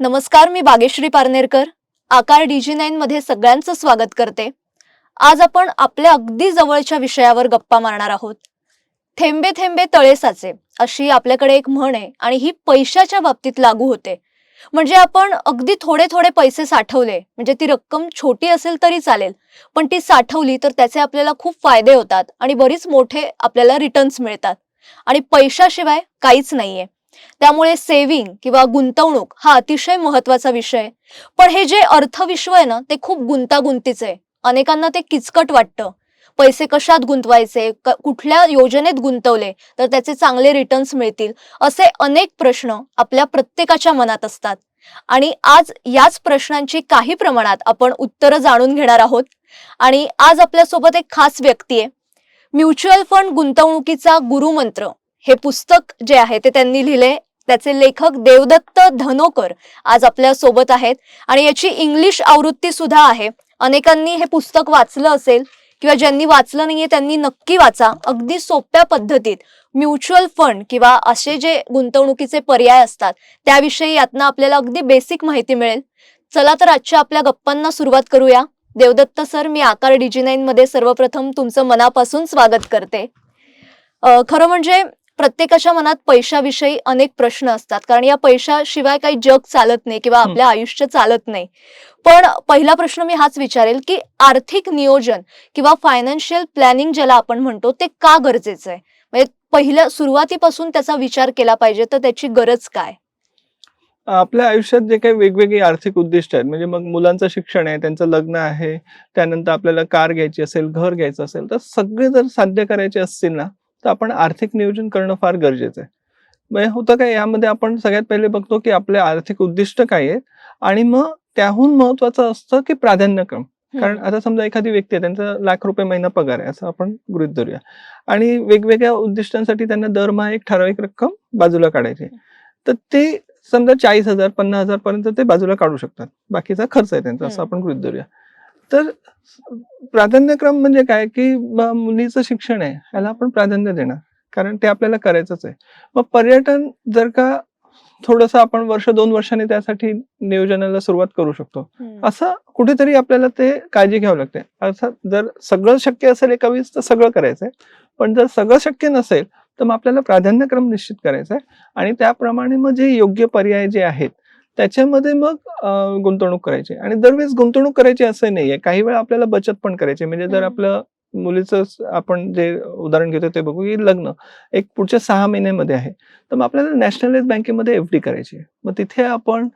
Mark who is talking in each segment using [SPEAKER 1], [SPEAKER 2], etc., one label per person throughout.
[SPEAKER 1] नमस्कार मी बागेश्री पारनेरकर. आकार डीजी नाईन मध्ये सगळ्यांचं स्वागत करते. आज आपण आपल्या अगदी जवळच्या विषयावर गप्पा मारणार आहोत. थेंबे थेंबे तळे साचे अशी आपल्याकडे एक म्हण आहे आणि ही पैशाच्या बाबतीत लागू होते. म्हणजे आपण अगदी थोडे थोडे पैसे साठवले म्हणजे ती रक्कम छोटी असेल तरी चालेल पण ती साठवली तर त्याचे आपल्याला खूप फायदे होतात आणि बरीच मोठे आपल्याला रिटर्न्स मिळतात. आणि पैशाशिवाय काहीच नाहीये. त्यामुळे सेव्हिंग किंवा गुंतवणूक हा अतिशय महत्त्वाचा विषय. आहे. पण हे जे अर्थविश्व आहे ना ते खूप गुंतागुंतीचं आहे. अनेकांना ते किचकट वाटतं. पैसे कशात गुंतवायचे? क- कुठल्या योजनेत गुंतवले? तर त्याचे चांगले रिटर्न्स मिळतील असे अनेक प्रश्न आपल्या प्रत्येकाच्या मनात असतात. आणि आज याच प्रश्नांची काही प्रमाणात आपण उत्तरं जाणून घेणार आहोत. आणि आज आपल्यासोबत एक खास व्यक्ती आहे. म्युच्युअल फंड गुंतवणुकीचा गुरुमंत्र. हे पुस्तक जे आहे ते त्यांनी लिहिले. त्याचे लेखक देवदत्त धनोकर आज आपल्यासोबत आहेत. आणि याची इंग्लिश आवृत्ती सुद्धा आहे. अनेकांनी हे पुस्तक वाचलं असेल. किंवा ज्यांनी वाचलं नाहीये त्यांनी नक्की वाचा. अगदी सोप्या पद्धतीत. म्युच्युअल फंड किंवा असे जे गुंतवणुकीचे पर्याय असतात त्याविषयी यातनं आपल्याला अगदी बेसिक माहिती मिळेल. चला तर आजच्या आपल्या गप्पांना सुरुवात करूया. देवदत्त सर मी आकार डिजी नाईन मध्ये सर्वप्रथम तुमचं मनापासून स्वागत करते. खरं म्हणजे प्रत्येकाच्या मनात पैशाविषयी अनेक प्रश्न असतात. कारण या पैशाशिवाय काही जग चालत नाही किंवा आपलं आयुष्य चालत नाही. पण पहिला प्रश्न मी हाच विचारेल की आर्थिक नियोजन किंवा फायनान्शियल प्लॅनिंग ज्याला आपण म्हणतो ते का गरजेचं आहे? म्हणजे पहिल्या सुरुवातीपासून त्याचा विचार केला पाहिजे तर त्याची गरज काय?
[SPEAKER 2] आपल्या आयुष्यात जे काही वेगवेगळी आर्थिक उद्दिष्ट आहेत म्हणजे मग मुलांचं शिक्षण आहे त्यांचं लग्न आहे त्यानंतर आपल्याला कार घ्यायची असेल घर घ्यायचं असेल तर सगळे जर साध्य करायचे असतील ना तर आपण आर्थिक नियोजन करणं फार गरजेचं आहे. म्हणजे होतं काय यामध्ये आपण सगळ्यात पहिले बघतो की आपले आर्थिक उद्दिष्ट काय आहेत आणि मग त्याहून महत्वाचं असतं की प्राधान्यक्रम कारण आता समजा एखादी व्यक्ती आहे त्यांचा लाख रुपये महिना पगार आहे असं आपण गृहित धरूया. आणि वेगवेगळ्या उद्दिष्टांसाठी त्यांना दरमहा एक ठराविक रक्कम बाजूला काढायची आहे. तर ते समजा चाळीस हजार पन्नास हजार पर्यंत ते बाजूला काढू शकतात. बाकीचा खर्च आहे त्यांचा असं. आपण गृहित धरूया. तर प्राधान्यक्रम म्हणजे काय? की मुलीचं शिक्षण आहे ह्याला आपण प्राधान्य देणार. कारण ते आपल्याला करायचंच आहे. मग पर्यटन जर का थोडस आपण वर्ष दोन वर्षांनी त्यासाठी नियोजनाला सुरुवात करू शकतो. असं कुठेतरी आपल्याला ते काळजी घ्यावी लागते. अर्थात जर सगळं शक्य असेल एका वेळेस तर सगळं करायचंय. पण जर सगळं शक्य नसेल तर मग आपल्याला प्राधान्यक्रम निश्चित करायचा आहे आणि त्याप्रमाणे मग जे योग्य पर्याय जे आहेत त्याच्यामध्ये मग गुंतवणूक करायची. आणि दरवेळेस गुंतवणूक करायची असं नाहीये. काही वेळा आपल्याला बचत पण करायची. म्हणजे जर. आपलं मुलीचं आपण जे उदाहरण घेतो ते बघू की लग्न एक पुढच्या सहा महिन्यामध्ये आहे. तर मग आपल्याला नॅशनलाइज बँकेमध्ये एफ डी करायची आहे. मग तिथे आपण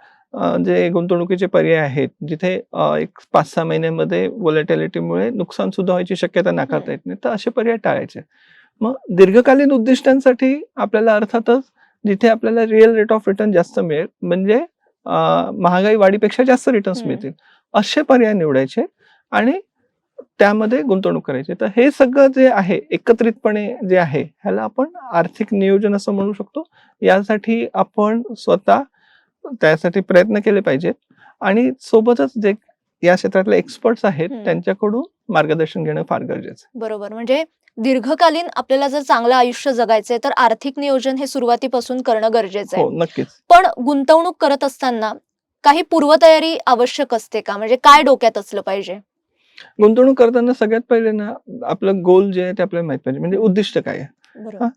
[SPEAKER 2] जे गुंतवणुकीचे पर्याय आहेत जिथे एक पाच सहा महिन्यामध्ये व्हॉलेटिलिटीमुळे नुकसान सुद्धा व्हायची शक्यता नाकारता येत नाही. तर असे पर्याय टाळायचे. मग दीर्घकालीन उद्दिष्टांसाठी आपल्याला अर्थातच जिथे आपल्याला रिअल रेट ऑफ रिटर्न जास्त मिळेल म्हणजे महागाई वाढीपेक्षा जास्त रिटर्न्स. मिळतील असे पर्याय निवडायचे आणि त्यामध्ये गुंतवणूक करायची तर हे सगळं जे आहे एकत्रितपणे जे आहे ह्याला आपण आर्थिक नियोजन असं म्हणू शकतो यासाठी आपण स्वतः त्यासाठी प्रयत्न केले पाहिजेत आणि सोबतच जे या क्षेत्रातले एक्सपर्ट्स आहेत. त्यांच्याकडून मार्गदर्शन घेणं फार गरजेचं आहे.
[SPEAKER 1] बरोबर म्हणजे दीर्घकालीन आपल्याला जर चांगलं आयुष्य जगायचंय तर आर्थिक नियोजन हे सुरुवातीपासून करणं गरजेचं आहे.
[SPEAKER 2] हो नक्कीच.
[SPEAKER 1] पण गुंतवणूक करत असताना काही पूर्वतयारी आवश्यक असते का? म्हणजे काय डोक्यात असलं पाहिजे?
[SPEAKER 2] गुंतवणूक करताना सगळ्यात पहिले ना आपलं गोल जे आहे ते आपल्याला माहीत पाहिजे. म्हणजे उद्दिष्ट काय आहे?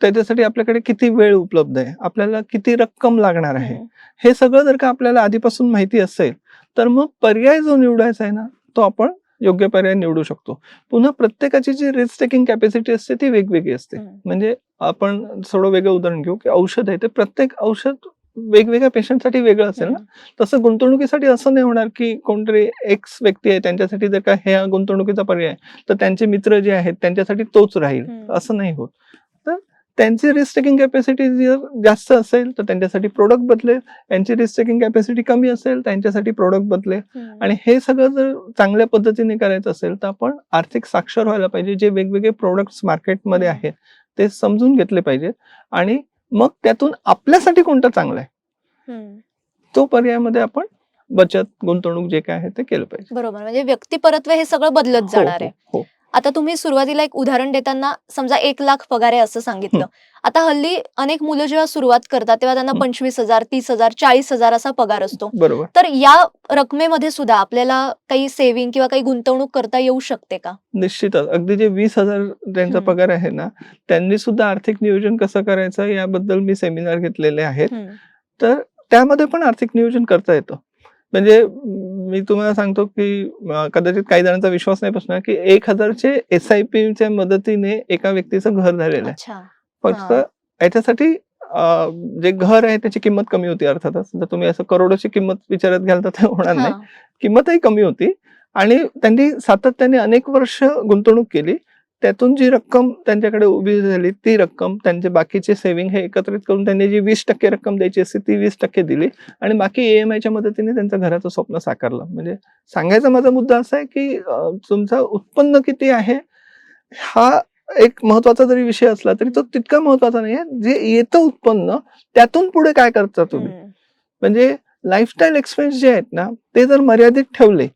[SPEAKER 2] त्याच्यासाठी आपल्याकडे किती वेळ उपलब्ध आहे? आपल्याला किती रक्कम लागणार आहे. हे सगळं जर का आपल्याला आधीपासून माहिती असेल तर मग पर्याय जो निवडायचा आहे ना तो आपण योग्य पर्याय निवडू शकतो. पुन्हा प्रत्येकाची जी रिस्क टेकिंग कॅपॅसिटी असते ती वेगवेगळी असते. म्हणजे आपण थोडं वेगळं उदाहरण घेऊ की औषध आहे ते प्रत्येक औषध वेगवेगळ्या पेशंटसाठी वेगळं असेल ना? तसं गुंतवणुकीसाठी असं नाही होणार की कोणतरी एक्स व्यक्ती आहे त्यांच्यासाठी जर का ह्या गुंतवणुकीचा पर्याय तर त्यांचे मित्र जे आहेत त्यांच्यासाठी तोच राहील. असं नाही होत. त्यांची रिस्क टेकिंग कॅपॅसिटी जर जास्त असेल तर त्यांच्यासाठी प्रोडक्ट बदलेल यांची रिस्क टेकिंग कॅपॅसिटी कमी असेल त्यांच्यासाठी प्रोडक्ट बदलेल. आणि हे सगळं जर चांगल्या पद्धतीने करायचं असेल तर आपण आर्थिक साक्षर व्हायला पाहिजे जे वेगवेगळे प्रोडक्ट्स मार्केटमध्ये. आहेत ते समजून घेतले पाहिजेत आणि मग त्यातून आपल्यासाठी कोणतं चांगलं आहे. तो पर्यायामध्ये आपण बचत गुंतवणूक जे काय आहे ते केलं पाहिजे
[SPEAKER 1] बरोबर म्हणजे व्यक्तिपरत्वे हे सगळं बदलत
[SPEAKER 2] हो,
[SPEAKER 1] जाणार आहे
[SPEAKER 2] हो, हो.
[SPEAKER 1] आता तुम्ही सुरुवातीला एक उदाहरण देताना समजा एक लाख पगार आहे असं सांगितलं. आता हल्ली अनेक मुलं जेव्हा सुरुवात करतात तेव्हा त्यांना. पंचवीस हजार तीस हजार चाळीस हजार असा पगार असतो.
[SPEAKER 2] बरोबर.
[SPEAKER 1] तर या रकमेमध्ये सुद्धा आपल्याला काही सेव्हिंग किंवा काही गुंतवणूक करता येऊ शकते का?
[SPEAKER 2] निश्चितच. अगदी जे वीस हजार त्यांचा. पगार आहे ना त्यांनी सुद्धा आर्थिक नियोजन कसं करायचं याबद्दल मी सेमिनार घेतलेले आहेत. तर त्यामध्ये पण आर्थिक नियोजन करता येतं. म्हणजे म, तुम्हाला सांगतो की कदाचित काही जणांचा विश्वास नाही बसणार की एक हजारचे एस आय पीच्या मदतीने एका व्यक्तीचं घर झालेलं आहे. फक्त. याच्यासाठी जे घर आहे त्याची किंमत कमी होती अर्थातच. जर तुम्ही असं करोडोची किंमत विचारत घ्याल तर ते होणार नाही.
[SPEAKER 1] हा.
[SPEAKER 2] किंमतही कमी होती आणि त्यांनी सातत्याने अनेक वर्ष गुंतवणूक केली. त्यातून जी रक्कम त्यांच्याकडे उभी झाली ती रक्कम त्यांचे बाकीचे सेव्हिंग हे एकत्रित करून त्यांनी जी वीस टक्के रक्कम द्यायची असते ती वीस टक्के दिली. आणि बाकी एम आयच्या मदतीने त्यांचं घराचं स्वप्न साकारलं. म्हणजे सांगायचा माझा मुद्दा असा आहे की तुमचं उत्पन्न किती आहे हा एक महत्त्वाचा जरी विषय असला तरी तो तितका महत्त्वाचा नाही आहे जे येतं उत्पन्न त्यातून पुढे काय करता तुम्ही. म्हणजे लाईफस्टाईल एक्सपेन्स जे आहेत ना ते जर मर्यादित ठेवले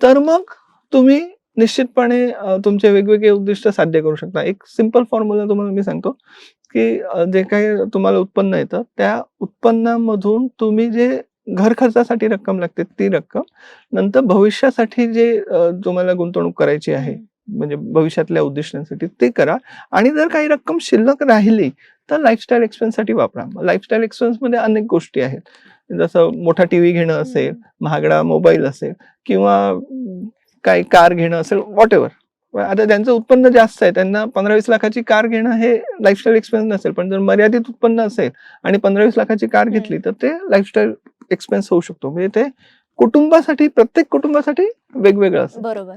[SPEAKER 2] तर मग तुम्ही निश्चितपणे तुमचे वेगवेगळे उद्दिष्ट साध्य करू शकता. एक सिंपल फॉर्म्युला तुम्हाला मी सांगतो की जे काही तुम्हाला उत्पन्न येतं त्या उत्पन्नामधून तुम्ही जे घर खर्चासाठी रक्कम लागते ती रक्कम नंतर भविष्यासाठी जे तुम्हाला गुंतवणूक करायची आहे म्हणजे भविष्यातल्या उद्दिष्टांसाठी ते करा. आणि जर काही रक्कम शिल्लक राहिली तर लाईफस्टाईल एक्सपेन्ससाठी वापरा. लाईफस्टाईल एक्सपेन्समध्ये अनेक गोष्टी आहेत. जसं मोठा टीव्ही घेणं असेल महागडा मोबाईल असेल किंवा काही कार घेणं असेल वॉट एव्हर आता ज्यांचं उत्पन्न जास्त आहे. त्यांना पंधरा वीस लाखाची कार घेणं हे लाईफस्टाईल एक्सपेन्स नसेल पण जर मर्यादित उत्पन्न असेल आणि पंधरा वीस लाखाची कार. घेतली तर ते लाईफस्टाईल एक्सपेन्स होऊ शकतो. म्हणजे ते कुटुंबासाठी प्रत्येक कुटुंबासाठी वेगवेगळं असतं.
[SPEAKER 1] बरोबर.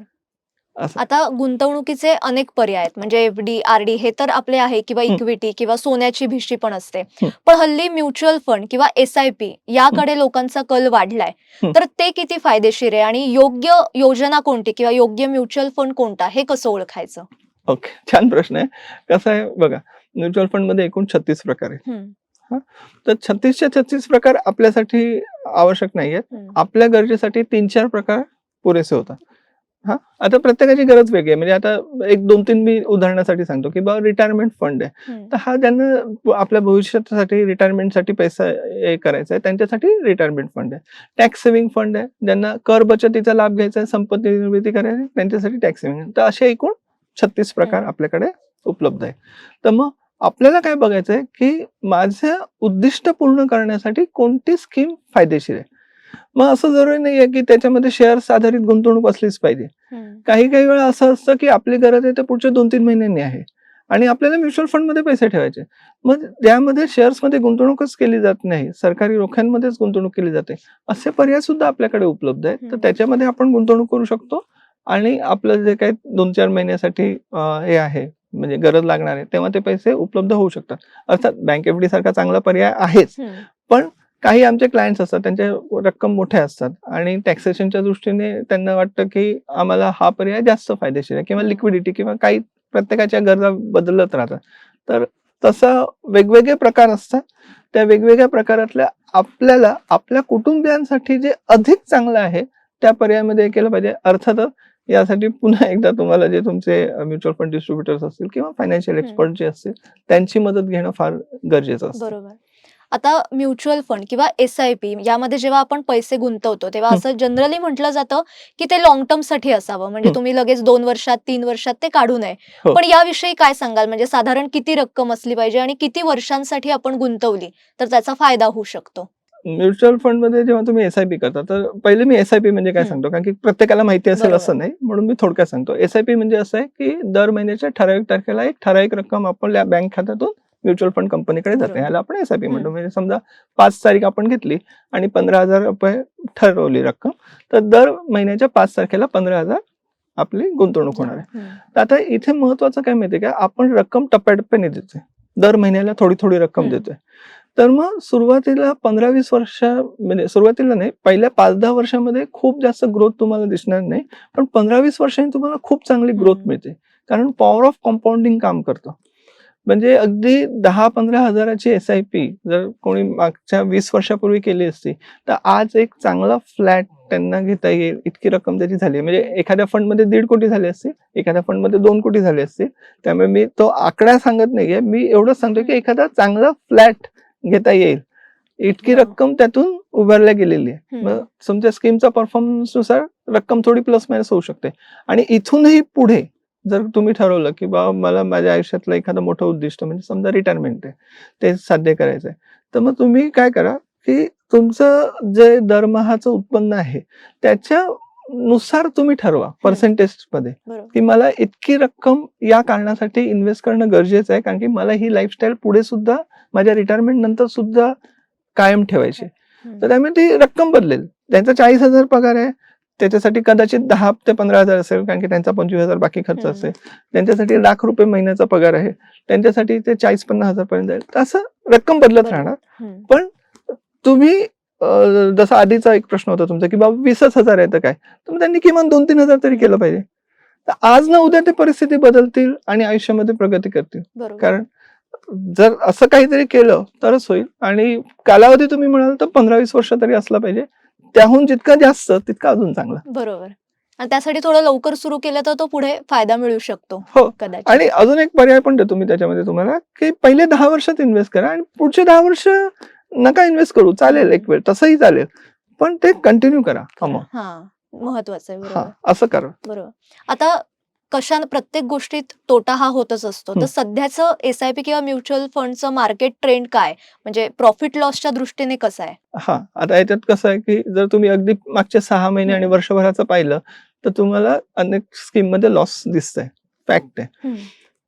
[SPEAKER 2] असं.
[SPEAKER 1] आता गुंतवणुकीचे अनेक पर्याय आहेत. म्हणजे एफ डी आर डी हे तर आपले आहे किंवा
[SPEAKER 2] हं.
[SPEAKER 1] इक्विटी किंवा सोन्याची भिशी पण असते.
[SPEAKER 2] हं.
[SPEAKER 1] पण हल्ली म्युच्युअल फंड किंवा एस आय पी याकडे लोकांचा कल वाढलाय.
[SPEAKER 2] हं.
[SPEAKER 1] तर ते किती फायदेशीर आहे आणि योग्य योजना कोणती किंवा योग्य म्युच्युअल फंड कोणता हे कसं ओळखायचं?
[SPEAKER 2] ओके. छान प्रश्न आहे. कसं आहे? बघा म्युच्युअल फंडमध्ये एकूण छत्तीस प्रकार आहेत.
[SPEAKER 1] हं,
[SPEAKER 2] तर छत्तीसच्या छत्तीस प्रकार आपल्यासाठी आवश्यक नाही आहेत
[SPEAKER 1] हं.
[SPEAKER 2] आपल्या गरजेसाठी तीन चार प्रकार पुरेसे होतात. हा आता प्रत्येकाची गरज वेगळी आहे. म्हणजे आता एक दोन तीन मी उदाहरणासाठी सांगतो की बाबा रिटायरमेंट फंड आहे. तर हा ज्यांना आपल्या भविष्यासाठी रिटायरमेंटसाठी पैसा हे करायचा आहे त्यांच्यासाठी रिटायरमेंट फंड आहे. टॅक्स सेव्हिंग फंड आहे. ज्यांना कर बचतीचा लाभ घ्यायचा आहे संपत्ती निर्मिती करायची त्यांच्यासाठी टॅक्स सेव्हिंग तर असे एकूण छत्तीस प्रकार. आपल्याकडे उपलब्ध आहे. तर मग आपल्याला काय बघायचं आहे की माझं उद्दिष्ट पूर्ण करण्यासाठी कोणती स्कीम फायदेशीर आहे? मग असं जरुरी नाही आहे की त्याच्यामध्ये शेअर्स आधारित गुंतवणूक असलीच पाहिजे. काही काही वेळा असं असतं की आपली गरज आहे ते पुढच्या दोन तीन महिन्यांनी आहे. आणि आपल्याला म्युच्युअल फंडमध्ये पैसे ठेवायचे. मग त्यामध्ये शेअर्समध्ये गुंतवणूकच केली जात नाही. सरकारी रोख्यांमध्येच गुंतवणूक केली जाते. असे पर्याय सुद्धा आपल्याकडे उपलब्ध आहेत. तर. त्याच्यामध्ये आपण गुंतवणूक करू शकतो. आणि आपलं जे काही दोन चार महिन्यासाठी हे आहे म्हणजे गरज लागणार आहे तेव्हा ते पैसे उपलब्ध होऊ शकतात. अर्थात बँक एफ डी सारखा चांगला पर्याय आहेच.
[SPEAKER 1] हं.
[SPEAKER 2] काही आमचे क्लायंट्स असतात त्यांच्या रक्कम मोठ्या असतात आणि टॅक्सेशनच्या दृष्टीने त्यांना वाटतं की आम्हाला हा पर्याय जास्त फायदेशीर आहे किंवा. लिक्विडिटी किंवा काही प्रत्येकाच्या गरजा बदलत राहतात तर तसं वेगवेगळे प्रकार असतात त्या वेगवेगळ्या प्रकारातल्या आपल्याला आपल्या कुटुंबियांसाठी जे अधिक चांगलं आहे त्या पर्यायामध्ये केलं पाहिजे अर्थातच यासाठी पुन्हा एकदा तुम्हाला जे तुमचे म्युच्युअल फंड डिस्ट्रीब्युटर्स असतील किंवा फायनान्शियल. एक्सपर्ट जे असतील त्यांची मदत घेणं फार गरजेचं असतं
[SPEAKER 1] बरोबर आता म्युच्युअल फंड किंवा एस आय पी यामध्ये जेव्हा आपण पैसे गुंतवतो तेव्हा. असं जनरली म्हटलं जातं की ते लॉंग टर्मसाठी असावं म्हणजे. तुम्ही लगेच दोन वर्षात तीन वर्षात ते काढू नये
[SPEAKER 2] हो.
[SPEAKER 1] पण याविषयी काय सांगाल म्हणजे साधारण किती रक्कम असली पाहिजे आणि किती वर्षांसाठी आपण गुंतवली तर त्याचा फायदा होऊ शकतो
[SPEAKER 2] म्युच्युअल फंडमध्ये जेव्हा तुम्ही एसआयपी करता तर पहिले मी एसआयपी म्हणजे काय. सांगतो कारण की प्रत्येकाला माहिती असेल. असं नाही म्हणून मी थोडक्यात सांगतो एसआयपी म्हणजे असं आहे की दर महिन्याच्या ठराविक तारखेला एक ठराविक रक्कम आपल्या बँक खात्यातून म्युच्युअल फंड कंपनीकडे जाते. याला आपण एसआयपी म्हणतो. म्हणजे समजा पाच तारीख आपण घेतली आणि पंधरा हजार रुपये ठरवली रक्कम तर दर महिन्याच्या पाच तारखेला पंधरा हजार आपली गुंतवणूक होणार आहे. तर आता इथे महत्वाचं काय माहितीये का आपण रक्कम टप्प्याटप्प्याने देतोय दर महिन्याला थोडी थोडी रक्कम. देतोय तर मग सुरुवातीला पंधरा वीस वर्ष म्हणजे सुरुवातीला नाही पहिल्या पाच दहा वर्षामध्ये खूप जास्त ग्रोथ तुम्हाला दिसणार नाही पण पंधरा वीस वर्षांनी तुम्हाला खूप चांगली ग्रोथ. मिळते कारण पॉवर ऑफ कॉम्पाऊंडिंग काम करतं म्हणजे अगदी दहा पंधरा हजाराची एस आय पी जर कोणी मागच्या वीस वर्षापूर्वी केली असती तर आज एक चांगला फ्लॅट त्यांना घेता येईल इतकी रक्कम त्याची झाली. म्हणजे एखाद्या फंडमध्ये दीड कोटी झाली असती एखाद्या फंडमध्ये दोन कोटी झाली असती त्यामुळे मी तो आकडा सांगत नाहीये मी एवढंच सांगतो की एखादा चांगला फ्लॅट घेता येईल इतकी. रक्कम त्यातून उभारल्या गेलेली आहे. मग समजा स्कीमचा परफॉर्मन्सनुसार रक्कम थोडी प्लस मायनस होऊ शकते आणि इथूनही पुढे जर तुम्ही ठरवलं की बाबा मला माझ्या आयुष्यातलं एखादं मोठं उद्दिष्ट म्हणजे समजा रिटायरमेंट आहे ते साध्य करायचं आहे तर मग तुम्ही काय करा की तुमचं जे दरमहाचं उत्पन्न आहे त्याच्या नुसार तुम्ही ठरवा
[SPEAKER 1] पर्सेंटेजमध्ये
[SPEAKER 2] की मला इतकी रक्कम या कारणासाठी इन्व्हेस्ट करणं गरजेचं आहे कारण की मला ही लाईफस्टाईल पुढे सुद्धा माझ्या रिटायरमेंट नंतर सुद्धा कायम ठेवायची. तर त्यामुळे ती रक्कम बदलेल. त्यांचा चाळीस हजार पगार आहे त्याच्यासाठी कदाचित दहा ते पंधरा हजार असेल कारण की त्यांचा पंचवीस हजार बाकी खर्च. असेल. त्यांच्यासाठी लाख रुपये महिन्याचा पगार आहे. त्यांच्यासाठी ते चाळीस पन्नास हजार पर्यंत जाईल तर असं रक्कम बदलत. राहणार. पण तुम्ही जसा आधीचा एक प्रश्न होता तुमचा की बाबा वीसच हजार आहे तर काय? तर त्यांनी किमान दोन तीन हजार तरी केलं पाहिजे. तर आज ना उद्या ते परिस्थिती बदलतील आणि आयुष्यामध्ये प्रगती करतील. कारण जर असं काहीतरी केलं तरच होईल. आणि कालावधी तुम्ही म्हणाल तर पंधरा वीस वर्ष तरी असला पाहिजे. त्याहून जितका जास्त तितका अजून चांगला.
[SPEAKER 1] बरोबर. आणि त्यासाठी थोडं लवकर सुरू केलं तर तो पुढे फायदा मिळू शकतो
[SPEAKER 2] हो.
[SPEAKER 1] कदाचित.
[SPEAKER 2] आणि अजून एक पर्याय पण देतो मी त्याच्यामध्ये तुम्हाला की पहिले दहा वर्षात इन्व्हेस्ट करा आणि पुढचे दहा वर्ष नका इन्व्हेस्ट करू चालेल एक वेळ तसंही चालेल. पण ते कंटिन्यू करा
[SPEAKER 1] हा महत्वाचं आहे बरोबर.
[SPEAKER 2] असं करा.
[SPEAKER 1] बरोबर. आता कशा प्रत्येक गोष्टीत तोटा हा होतच असतो तर. सध्याचं एस आय पी किंवा म्युच्युअल फंडचं मार्केट ट्रेंड काय म्हणजे प्रॉफिट लॉसच्या दृष्टीने कसं आहे
[SPEAKER 2] हा आता याच्यात कसं आहे की जर तुम्ही अगदी मागचे सहा महिने आणि. वर्षभराचं पाहिलं तर तुम्हाला अनेक स्कीममध्ये लॉस दिसतंय फॅक्ट आहे.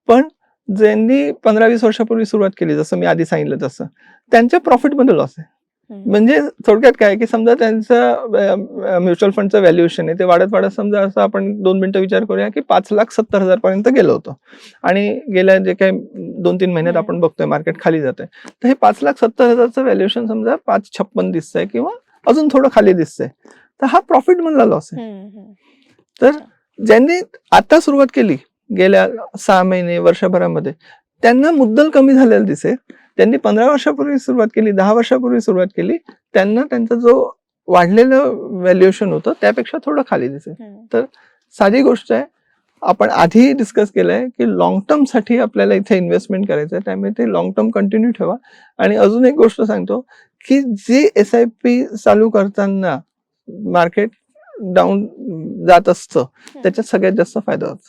[SPEAKER 2] पण ज्यांनी पंधरा वीस वर्षापूर्वी सुरुवात केली जसं मी आधी सांगितलं तसं त्यांच्या प्रॉफिटमध्ये लॉस आहे. म्हणजे थोडक्यात काय की समजा त्यांचं म्युच्युअल फंडचं व्हॅल्युएशन आहे ते वाढत वाढत समजा असं आपण दोन मिनिटं विचार करूया की पाच लाख सत्तर हजार पर्यंत गेलं होतं. आणि गेल्या जे काही दोन तीन महिन्यात. आपण बघतोय मार्केट खाली जात आहे. तर हे पाच लाख सत्तर हजारचं व्हॅल्युएशन समजा पाच छप्पन दिसतंय किंवा अजून थोडं खाली दिसतंय. तर हा प्रॉफिट मधला लॉस आहे. तर ज्यांनी आता सुरुवात केली गेल्या सहा महिने वर्षभरामध्ये त्यांना मुद्दल कमी झालेला दिसेल. त्यांनी पंधरा वर्षापूर्वी सुरुवात केली दहा वर्षापूर्वी सुरुवात केली त्यांना त्यांचा जो वाढलेलं व्हॅल्युएशन होतं त्यापेक्षा थोडं खाली दिसेल
[SPEAKER 1] हम्म.
[SPEAKER 2] साधी गोष्ट आहे आपण आधी डिस्कस केलंय की लॉंग टर्मसाठी आपल्याला इथे इन्व्हेस्टमेंट करायचं आहे त्यामुळे ते लॉंग टर्म कंटिन्यू ठेवा आणि अजून एक गोष्ट सांगतो की जी एस आय पी चालू करताना मार्केट डाऊन जात असतं त्याच्यात सगळ्यात जास्त फायदा होतो.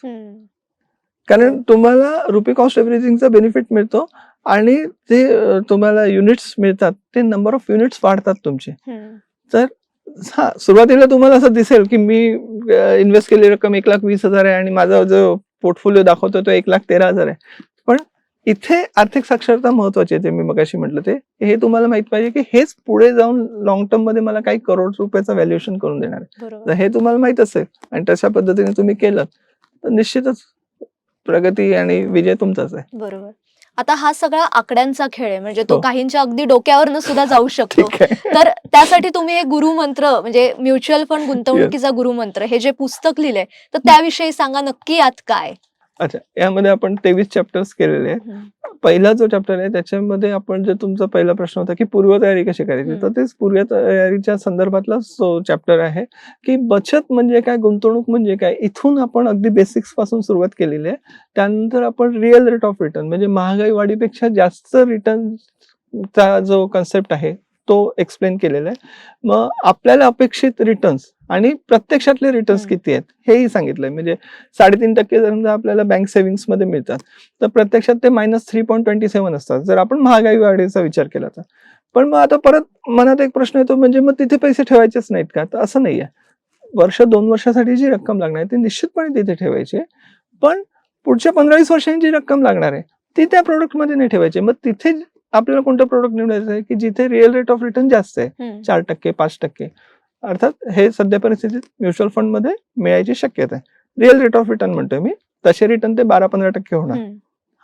[SPEAKER 2] कारण तुम्हाला रुपी कॉस्ट एव्हरेजिंगचा बेनिफिट मिळतो आणि जे अं, तुम्हाला युनिट्स मिळतात ते नंबर ऑफ युनिट्स वाढतात तुमचे.
[SPEAKER 1] हम्म.
[SPEAKER 2] हा सुरुवातीला तुम्हाला असं दिसेल की मी इन्व्हेस्ट केलेली रक्कम एक लाख वीस हजार आहे आणि माझा जो पोर्टफोलिओ दाखवतो तो एक लाख तेरा हजार आहे. पण इथे आर्थिक साक्षरता महत्वाची आहे ते मी मगाशी म्हटलं ते. हे तुम्हाला माहीत पाहिजे की हेच पुढे जाऊन लॉंग टर्ममध्ये मला काही करोड रुपयाचं व्हॅल्युएशन करून देणार आहे. तर हे तुम्हाला माहीत असेल आणि तशा पद्धतीने तुम्ही केलं तर निश्चितच प्रगती आणि विजय तुमचाच आहे.
[SPEAKER 1] बरोबर. आता हा सगळा आकड्यांचा खेळ आहे. म्हणजे तो
[SPEAKER 2] हो.
[SPEAKER 1] काहींच्या अगदी डोक्यावरनं सुद्धा जाऊ शकतो. तर त्यासाठी तुम्ही हे गुरुमंत्र म्हणजे म्युच्युअल फंड गुंतवणुकीचा गुरुमंत्र हे जे पुस्तक लिहिलंय तर त्याविषयी सांगा नक्की यात काय?
[SPEAKER 2] अच्छा यामध्ये आपण तेवीस चॅप्टर्स केलेले आहेत. पहिला जो चॅप्टर आहे त्याच्यामध्ये आपण जे तुमचा पहिला प्रश्न होता की पूर्वतयारी कशी करायची. तर तेच पूर्वतयारीच्या संदर्भातला जो चॅप्टर आहे की बचत म्हणजे काय गुंतवणूक म्हणजे काय इथून आपण अगदी बेसिक्सपासून सुरुवात केलेली आहे त्यानंतर आपण रिअल रेट ऑफ रिटर्न म्हणजे महागाई वाढीपेक्षा जास्त रिटर्नचा जो कन्सेप्ट आहे तो एक्सप्लेन केलेला आहे मग आपल्याला अपेक्षित रिटर्न्स आणि प्रत्यक्षातले रिटर्न्स. किती आहेत हेही सांगितलंय म्हणजे साडेतीन टक्के जर आपल्याला बँक सेव्हिंग्समध्ये मिळतात तर प्रत्यक्षात ते minus three point twenty seven असतात जर आपण महागाई वाढीचा विचार केला तर पण मग आता परत मनात एक प्रश्न येतो म्हणजे मग तिथे पैसे ठेवायचेच नाहीत का तर असं नाहीये वर्ष दोन वर्षासाठी जी रक्कम लागणार आहे ती निश्चितपणे तिथे ठेवायची आहे. पण पुढच्या पंधरा वीस वर्षांची जी रक्कम लागणार आहे ती त्या product मध्ये नाही ठेवायची मग तिथे आपल्याला कोणतं प्रोडक्ट निवडायचं आहे की जिथे रिअल रेट ऑफ रिटर्न जास्त आहे. चार टक्के पाच टक्के अर्थात हे सध्या परिस्थितीत म्युच्युअल फंडमध्ये मिळायची शक्यता आहे. रिअल रेट ऑफ रिटर्न म्हणतोय मी. तसे रिटर्न ते बारा पंधरा टक्के होणार.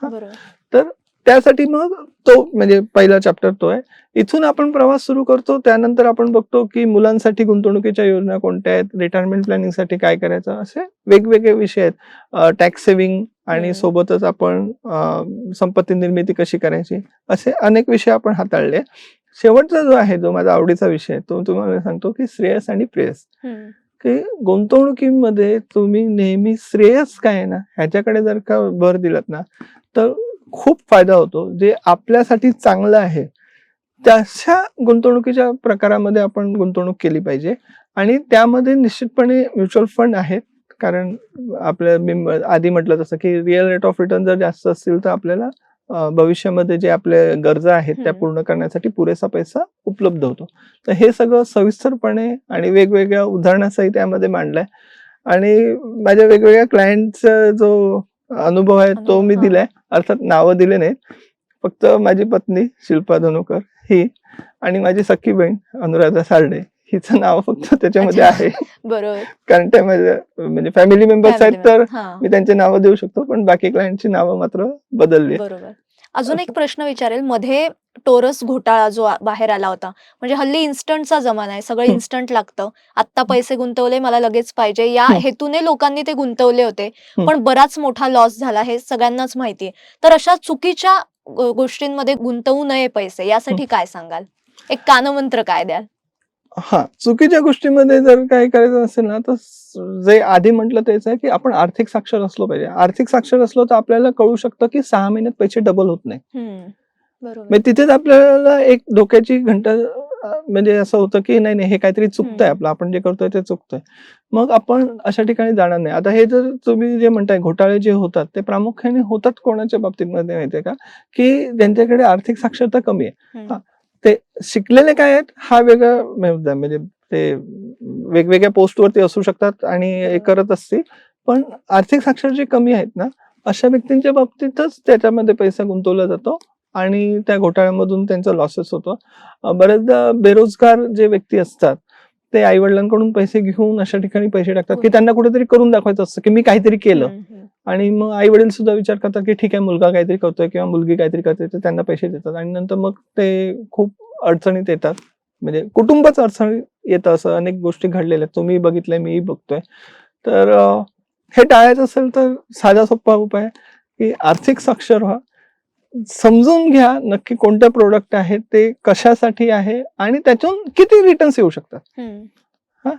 [SPEAKER 1] बरोबर.
[SPEAKER 2] त्यासाठी मग तो म्हणजे पहिला चॅप्टर तो आहे. इथून आपण प्रवास सुरू करतो. त्यानंतर आपण बघतो की मुलांसाठी गुंतवणुकीच्या योजना कोणत्या आहेत? रिटायरमेंट प्लॅनिंगसाठी काय करायचं? असे वेगवेगळे विषय आहेत. टॅक्स सेव्हिंग आणि. सोबतच आपण संपत्ती निर्मिती कशी करायची? असे अनेक विषय आपण हाताळले. शेवटचा जो आहे जो माझा आवडीचा विषय तो तुम्हाला सांगतो की श्रेयस आणि प्रेयस. की गुंतवणुकीमध्ये तुम्ही नेहमी श्रेयस काय ना ह्याच्याकडे जर का भर दिलात ना तर खूप फायदा होतो. जे आपल्यासाठी चांगलं आहे तशा गुंतवणुकीच्या प्रकारामध्ये आपण गुंतवणूक केली पाहिजे. आणि त्यामध्ये निश्चितपणे म्युच्युअल फंड आहेत. कारण आपल्या मी आधी म्हटलं तसं की रिअल रेट ऑफ रिटर्न जर जास्त असतील तर आपल्याला भविष्यामध्ये जे आपल्या गरजा आहेत त्या. पूर्ण करण्यासाठी पुरेसा पैसा उपलब्ध होतो. तर हे सगळं सविस्तरपणे आणि वेगवेगळ्या उदाहरणासही त्यामध्ये मांडलंय. आणि माझ्या वेगवेगळ्या क्लायंटचा जो अनुभव आहे तो मी. दिलाय. अर्थात नावं दिले नाहीत. फक्त माझी पत्नी शिल्पा धनुकर ही आणि माझी सख्खी बहीण अनुराधा सार्डे हिचं नाव फक्त त्याच्यामध्ये. आहे.
[SPEAKER 1] बरोबर.
[SPEAKER 2] कारण ते म्हणजे फॅमिली मेंबर्स आहेत तर. मी त्यांची नावं देऊ शकतो पण बाकी क्लायंटची नावं मात्र बदलली.
[SPEAKER 1] बरोबर. अजून एक प्रश्न विचारेल. मध्ये टोरस घोटाळा जो बाहेर आला होता म्हणजे हल्ली इन्स्टंटचा जमाना आहे. सगळं. इन्स्टंट लागतं. आत्ता पैसे गुंतवले मला लगेच पाहिजे. या. हेतूने लोकांनी ते गुंतवले होते. पण बराच मोठा लॉस झाला हे सगळ्यांनाच माहिती आहे. तर अशा चुकीच्या गोष्टींमध्ये गुंतवू नये पैसे. यासाठी काय सांगाल? एक कानमंत्र काय द्याल?
[SPEAKER 2] हा चुकीच्या गोष्टीमध्ये जर काही करायचं असेल ना तर जे आधी म्हटलं तेच आहे की आपण आर्थिक साक्षर असलो पाहिजे. आर्थिक साक्षर असलो तर आपल्याला कळू शकतं की सहा महिन्यात पैसे डबल होत नाही. म्हणजे तिथेच आपल्याला एक धोक्याची घंटा म्हणजे असं होतं की नाही नाही हे काहीतरी चुकतंय. आपलं आपण जे करतोय ते चुकतंय. मग आपण अशा ठिकाणी जाणार नाही. आता हे जर तुम्ही जे म्हणताय घोटाळे जे होतात ते प्रामुख्याने होतात कोणाच्या बाबतीत मध्ये माहितीये का? की ज्यांच्याकडे आर्थिक साक्षरता कमी आहे. ते शिकलेले काय आहेत हा वेगळा मुद्दा म्हणजे ते वेगवेगळ्या पोस्टवरती असू शकतात आणि हे करत असतील पण आर्थिक साक्षर जे कमी आहेत ना अशा व्यक्तींच्या बाबतीतच त्याच्यामध्ये पैसा गुंतवला जातो आणि त्या घोटाळ्यामधून त्यांचा लॉसेस होतो. बरेचदा बेरोजगार जे व्यक्ती असतात ते आई वडिलांकडून पैसे घेऊन अशा ठिकाणी पैसे टाकतात की त्यांना कुठेतरी करून दाखवायचं असतं की मी काहीतरी केलं. आणि मग आई वडील सुद्धा विचार करतात की ठीक आहे मुलगा काहीतरी करतोय किंवा मुलगी काहीतरी करते तर त्यांना पैसे देतात. आणि नंतर मग ते खूप अडचणीत येतात. म्हणजे कुटुंबच अडचणीत येतं असं अनेक गोष्टी घडलेल्या आहेत. तुम्ही बघितलंय मीही बघतोय. तर हे टाळायचं असेल तर साधा सोपा उपाय की आर्थिक साक्षर व्हा. समजून घ्या नक्की कोणते प्रोडक्ट आहे ते कशासाठी आहे आणि त्यातून किती रिटर्न्स येऊ शकतात.
[SPEAKER 1] हम्म.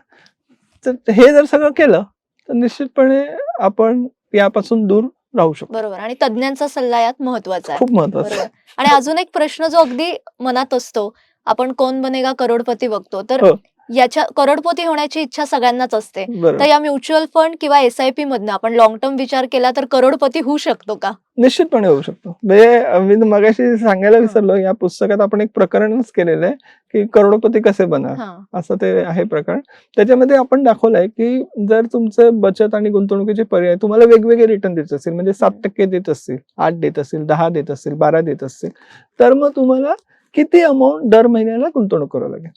[SPEAKER 2] तर हे जर सगळं केलं तर निश्चितपणे आपण यापासून दूर राहू शकतो.
[SPEAKER 1] बरोबर. आणि तज्ञांचा सल्ला यात महत्त्वाचा आहे.
[SPEAKER 2] खूप महत्वाचं
[SPEAKER 1] आणि अजून एक प्रश्न जो अगदी मनात असतो आपण कोण बनेगा करोडपती बघतो तर
[SPEAKER 2] हो.
[SPEAKER 1] याच्या करोडपती होण्याची इच्छा सगळ्यांनाच असते. तर
[SPEAKER 2] बरोबर
[SPEAKER 1] या म्युच्युअल फंड किंवा एस आय पी मधनं आपण लॉंग टर्म विचार केला तर करोडपती होऊ शकतो का?
[SPEAKER 2] निश्चितपणे होऊ शकतो. म्हणजे मी मगाशी सांगायला विसरलो या पुस्तकात आपण एक प्रकरणच केलेलं आहे की करोडपती कसे बना
[SPEAKER 1] हा.
[SPEAKER 2] असं ते आहे प्रकरण. त्याच्यामध्ये आपण दाखवलंय की जर तुमचं बचत आणि गुंतवणुकीचे पर्याय तुम्हाला वेगवेगळे रिटर्न देत असतील म्हणजे सात टक्के देत असतील आठ देत असतील दहा देत असतील बारा देत असतील तर मग तुम्हाला किती अमाऊंट दर महिन्याला गुंतवणूक करावं लागेल?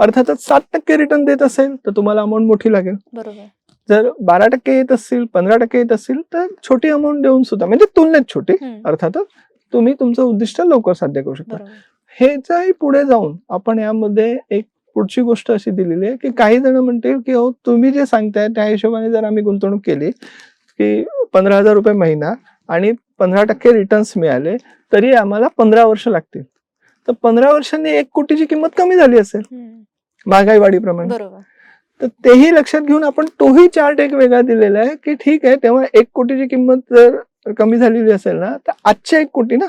[SPEAKER 2] अर्थातच सात टक्के रिटर्न देत असेल तर तुम्हाला अमाऊंट मोठी लागेल.
[SPEAKER 1] बरोबर.
[SPEAKER 2] जर बारा टक्के येत असतील पंधरा टक्के येत असतील तर छोटी अमाऊंट देऊन सुद्धा म्हणजे तुलनेत छोटी. अर्थातच तुम्ही तुमचं उद्दिष्ट लवकर साध्य करू शकता. हेच्याही पुढे जाऊन आपण यामध्ये एक पुढची गोष्ट अशी दिलेली आहे की काही जण म्हणतील की हो तुम्ही जे सांगताय त्या हिशोबाने जर आम्ही गुंतवणूक केली की पंधरा हजार रुपये महिना आणि पंधरा टक्के रिटर्न्स मिळाले तरी आम्हाला पंधरा वर्ष लागतील. तर पंधरा वर्षांनी एक कोटीची किंमत कमी झाली असेल. महागाई वाढीप्रमाणे तर तेही लक्षात घेऊन आपण तोही चार्ट एक वेगळा दिलेला आहे की ठीक आहे तेव्हा एक कोटीची किंमत जर कमी झालेली असेल ना तर आजच्या एक कोटी ना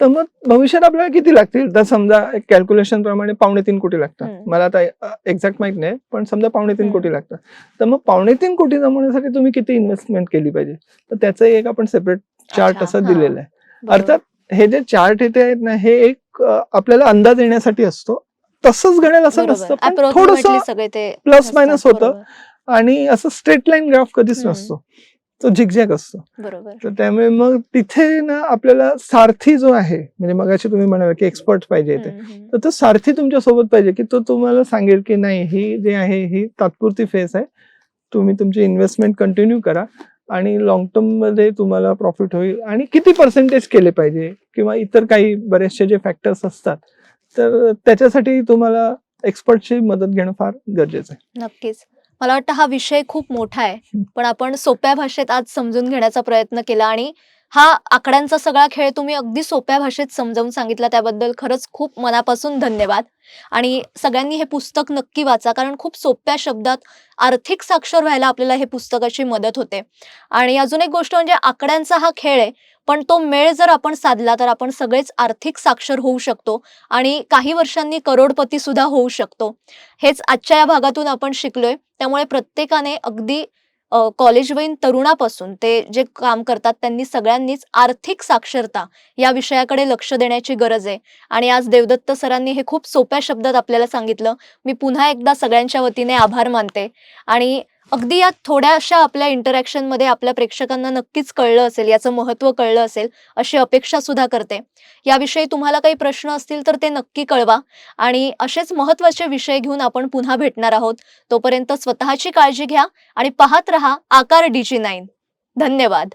[SPEAKER 2] तर मग भविष्यात आपल्याला किती लागतील तर समजा एक कॅल्क्युलेशन प्रमाणे पावणे तीन कोटी लागतात. मला आता एक्झॅक्ट माहीत नाही पण समजा पावणे तीन. कोटी लागतात तर मग पावणे तीन कोटी जमवण्यासाठी तुम्ही किती इन्व्हेस्टमेंट केली पाहिजे तर त्याचंही एक आपण सेपरेट चार्ट असं. दिलेलं आहे. अर्थात हे जे चार्ट इथे आहेत ना हे एक आपल्याला अंदाज येण्यासाठी असतो तसंच घडेल असं. नसतं थोडस
[SPEAKER 1] असतात.
[SPEAKER 2] minus होतं. आणि असं स्ट्रेट लाईन ग्राफ कधीच. नसतो तो झिकझॅक असतो
[SPEAKER 1] बरोबर
[SPEAKER 2] तर त्यामुळे मग तिथे ना आपल्याला सारथी जो आहे म्हणजे मगाशी तुम्ही म्हणाला की एक्सपर्ट पाहिजे इथे. तर तो सारथी तुमच्यासोबत पाहिजे की तो तुम्हाला सांगेल की नाही ही जे आहे ही तात्पुरती फेस आहे तुम्ही तुमची इन्व्हेस्टमेंट कंटिन्यू करा आणि लॉंग टर्ममध्ये तुम्हाला प्रॉफिट होईल. आणि किती पर्सेंटेज केले पाहिजे? किंवा इतर काही बरेचसे जे फॅक्टर्स असतात तर त्याच्यासाठी तुम्हाला एक्सपर्टची मदत घेणं फार गरजेचं आहे.
[SPEAKER 1] नक्कीच. मला वाटतं हा विषय खूप मोठा आहे. पण आपण सोप्या भाषेत आज समजून घेण्याचा प्रयत्न केला आणि हा आकड्यांचा सगळा खेळ तुम्ही अगदी सोप्या भाषेत समजावून सांगितला त्याबद्दल खरंच खूप मनापासून धन्यवाद. आणि सगळ्यांनी हे पुस्तक नक्की वाचा कारण खूप सोप्या शब्दात आर्थिक साक्षर व्हायला आपल्याला हे पुस्तकाची मदत होते. आणि अजून एक गोष्ट म्हणजे आकड्यांचा हा खेळ आहे पण तो मेळ जर आपण साधला तर आपण सगळेच आर्थिक साक्षर होऊ शकतो आणि काही वर्षांनी करोडपती सुद्धा होऊ शकतो. हेच आजच्या या भागातून आपण शिकलोय त्यामुळे प्रत्येकाने अगदी कॉलेजवयीन तरुणापासून ते जे काम करतात त्यांनी सगळ्यांनीच आर्थिक साक्षरता या विषयाकडे लक्ष देण्याची गरज आहे. आणि आज देवदत्त सरांनी हे खूप सोप्या शब्दात आपल्याला सांगितलं. मी पुन्हा एकदा सगळ्यांच्या वतीने आभार मानते. आणि अगदी या थोड्याशा आपल्या इंटरॅक्शनमध्ये आपल्या प्रेक्षकांना नक्कीच कळलं असेल याचं महत्त्व कळलं असेल अशी अपेक्षा सुद्धा करते. याविषयी तुम्हाला काही प्रश्न असतील तर ते नक्की कळवा आणि असेच महत्त्वाचे विषय घेऊन आपण पुन्हा भेटणार आहोत. तोपर्यंत स्वतःची काळजी घ्या आणि पाहत रहा आकार डीजी नाईन धन्यवाद.